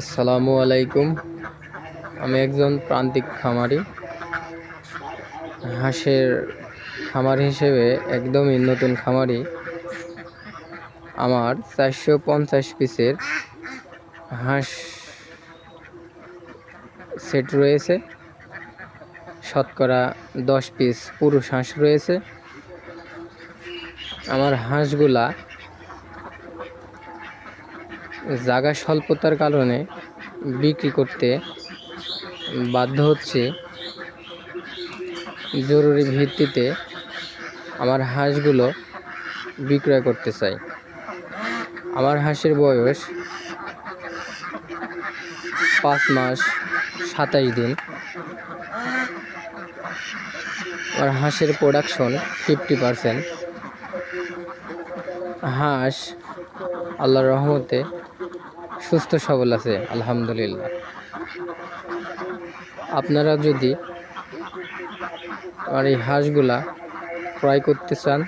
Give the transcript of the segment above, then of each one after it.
আসসালামু আলাইকুম। আমি একজন প্রান্তিক খামারি। হাঁসের খামার হিসেবে একদমই নতুন খামারি। আমার চারশো পঞ্চাশ পিসের হাঁস সেট রয়েছে। শতকরা দশ পিস পুরুষ হাঁস রয়েছে। আমার হাঁসগুলা জায়গা স্বল্পতার কারণে বিক্রি করতে বাধ্য হচ্ছে। জরুরি ভিত্তিতে আমার হাঁসগুলো বিক্রয় করতে চাই। আমার হাঁসের বয়স পাঁচ মাস সাতাশ দিন। আমার হাঁসের প্রোডাকশন ফিফটি পারসেন্ট হাঁস আল্লাহর রহমতে সুস্থ, সবল আছে, আলহামদুলিল্লাহ। আপনারা যদি আমার এই হাঁসগুলা ক্রয় করতে চান,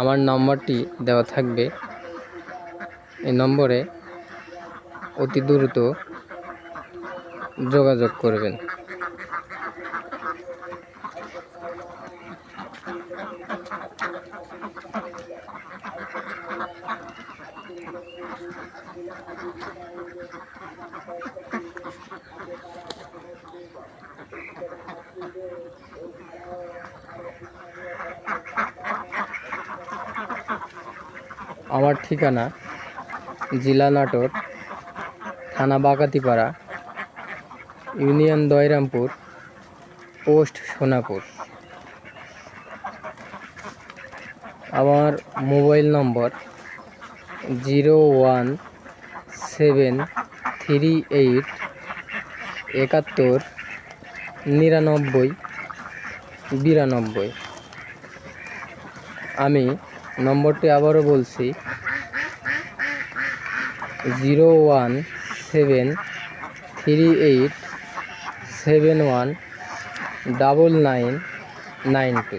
আমার নম্বরটি দেওয়া থাকবে। এই নম্বরে অতি দ্রুত যোগাযোগ করবেন। আমার ঠিকানা জেলা নাটোর, থানা বাগাতিপাড়া ইউনিয়ন দয়রামপুর, পোস্ট সোনাপুর। আমার mobile number zero one seven three eight একাত্তর নিরানব্বই বিরানব্বই। আমি নম্বরটি আবারও বলছি। Zero one seven three eight seven one double nine nine two.